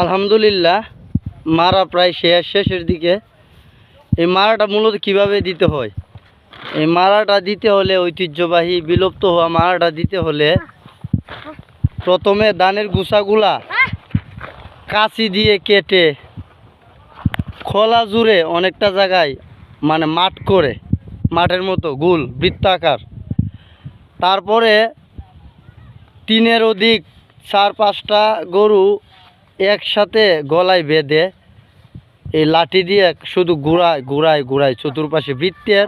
আলহামদুলিল্লাহ, মারা প্রায় শেষ শেষের দিকে। এই মারাটা মূলত কীভাবে দিতে হয়? এই মারাটা দিতে হলে ঐতিহ্যবাহী বিলুপ্ত হওয়া মারাটা দিতে হলে প্রথমে ধানের গুছাগুলা কাঁচি দিয়ে কেটে খোলা জুড়ে অনেকটা জায়গায় মানে মাঠ করে, মাঠের মতো গুল বৃত্তাকার তারপরে তিনের অধিক চার পাঁচটা গরু একসাথে গলায় বেঁধে এই লাঠি দিয়ে শুধু ঘুরায় ঘুরায় ঘুরায় চতুর্পাশে বৃত্তের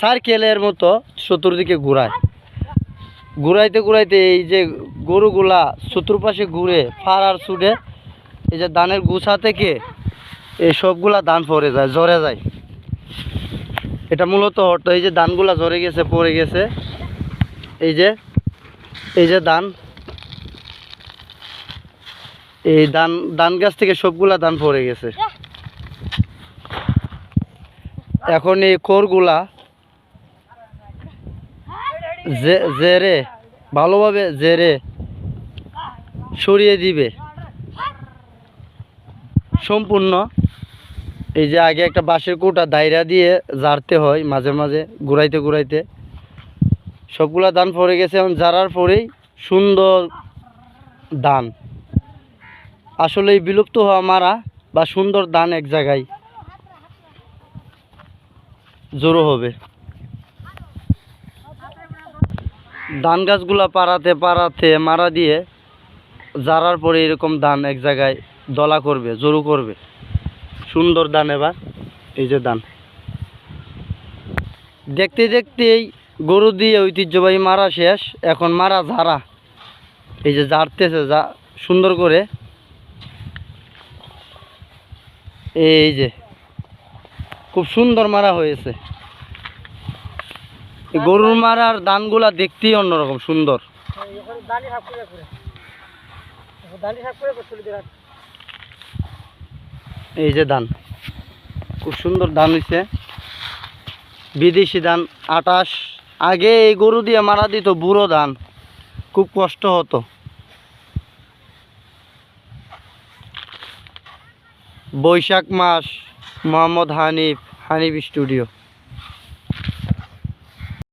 সার্কেলের মতো চতুর্দিকে ঘুরায়। ঘুরাইতে ঘুরাইতে এই যে গরুগুলা চতুর্পাশে ঘুরে ফাড়ার ছুটে, এই যে ধানের গুছা থেকে এই সবগুলা ধান পড়ে যায়, ঝরে যায়। এটা মূলত অর্থ এই যে ধানগুলা ঝরে গেছে, পড়ে গেছে। এই যে এই যে ধান এই ধান ধান গাছ থেকে সবগুলা ধান পড়ে গেছে। এখন এই কোরগুলা জেরে, ভালোভাবে জেরে সরিয়ে দিবে। সম্পূর্ণ এই যে আগে একটা বাঁশের কোটা দায়রা দিয়ে জারতে হয়, মাঝে মাঝে ঘুরাইতে ঘুরাইতে। সবগুলা ধান পড়ে গেছে, এখন জারার পরেই সুন্দর ধান। আসলে বিলুপ্ত হওয়া মারা বা সুন্দর দান এক জায়গায় জড়ো হবে। ধান গাছগুলা পাড়াতে পাড়াতে মারা দিয়ে জারার পরে এরকম ধান এক জায়গায় দলা করবে জড়ো করবে। সুন্দর ধান এবার, এই যে ধান। দেখতে দেখতেই গরু দিয়ে ঐতিহ্যবাহী মারা শেষ, এখন মারা ঝাড়া। এই যে ঝাড়তেছে যা সুন্দর করে এই যে, খুব সুন্দর মারা হয়েছে। গরুর মারার ধানগুলা দেখতেই অন্যরকম সুন্দর। এই যে ধান খুব সুন্দর ধান হয়েছে বিদেশি ধান আটাশ। আগে এই গরু দিয়ে মারা দিত, বুড়ো ধান খুব কষ্ট হতো। বৈশাখ মাস মোহাম্মদ হানিফ হানিফ স্টুডিও।